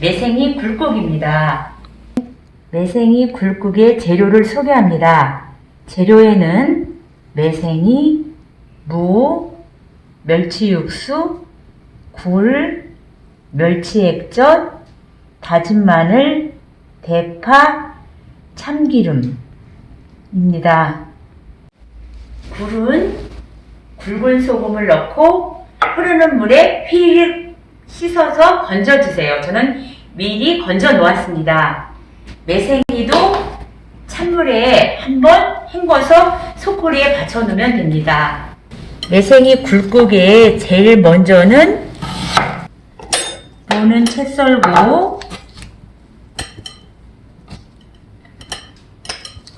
매생이 굴국입니다. 매생이 굴국의 재료를 소개합니다. 재료에는 매생이, 무, 멸치 육수, 굴, 멸치 액젓, 다진 마늘, 대파, 참기름입니다. 굴은 굵은 소금을 넣고 흐르는 물에 휘릭 씻어서 건져주세요. 저는 미리 건져 놓았습니다. 매생이도 찬물에 한번 헹궈서 소쿠리에 받쳐 놓으면 됩니다. 매생이 굴국에 제일 먼저는 무는 채 썰고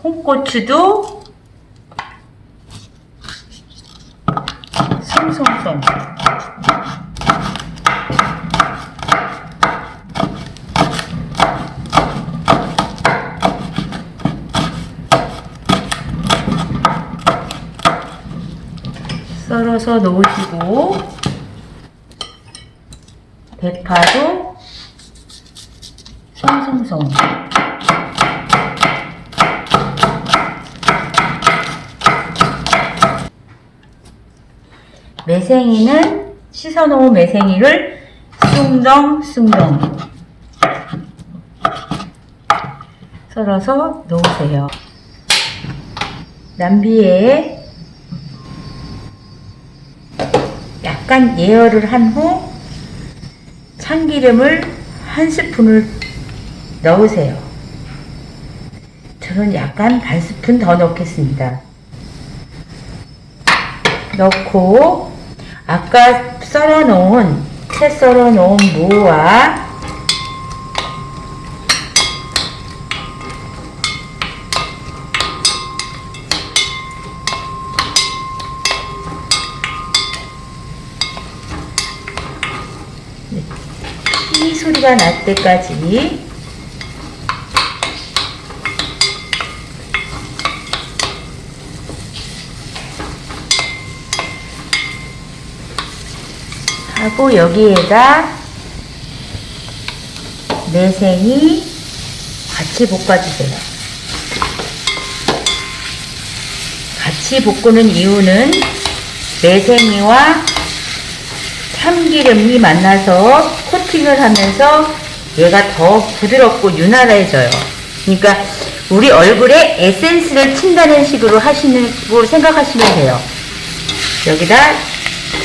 홍고추도 송송송 썰어서 넣으시고 대파도 송송송 매생이는 씻어놓은 매생이를 숭덩숭덩 썰어서 넣으세요. 냄비에 약간 예열을 한 후 참기름을 한 스푼을 넣으세요. 저는 약간 반 스푼 더 넣겠습니다. 넣고 아까 썰어 놓은 채 썰어 놓은 무와 이 소리가 날 때까지 하고 여기에다 매생이 같이 볶아주세요. 같이 볶는 이유는 매생이와 참기름이 만나서 코팅을 하면서 얘가 더 부드럽고 윤활해져요. 그러니까 우리 얼굴에 에센스를 친다는 식으로 하시는 거 생각하시면 돼요. 여기다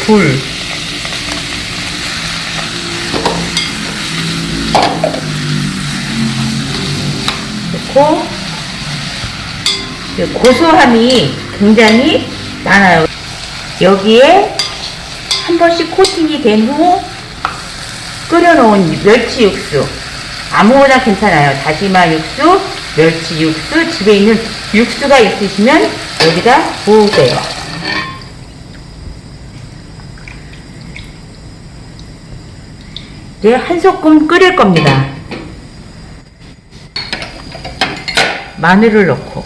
굴. 넣고 고소함이 굉장히 많아요. 여기에 한 번씩 코팅이 된 후 끓여놓은 멸치 육수 아무거나 괜찮아요. 다시마 육수, 멸치 육수, 집에 있는 육수가 있으시면 여기다 부으세요. 이제 한 소끔 끓일 겁니다. 마늘을 넣고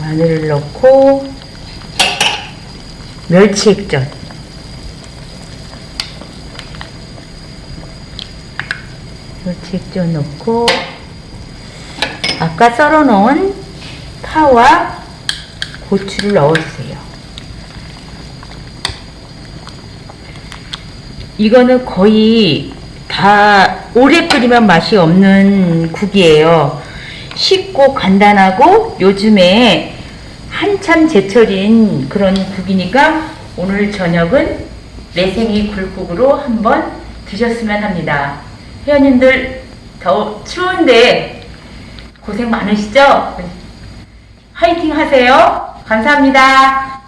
마늘을 넣고 멸치 액젓 멸치 액젓 넣고 아까 썰어 놓은 파와 고추를 넣어주세요. 이거는 거의 다 오래 끓이면 맛이 없는 국이에요. 쉽고 간단하고 요즘에 한참 제철인 그런 국이니까 오늘 저녁은 매생이 굴국으로 한번 드셨으면 합니다. 회원님들 더 추운데 고생 많으시죠? 화이팅 하세요. 감사합니다.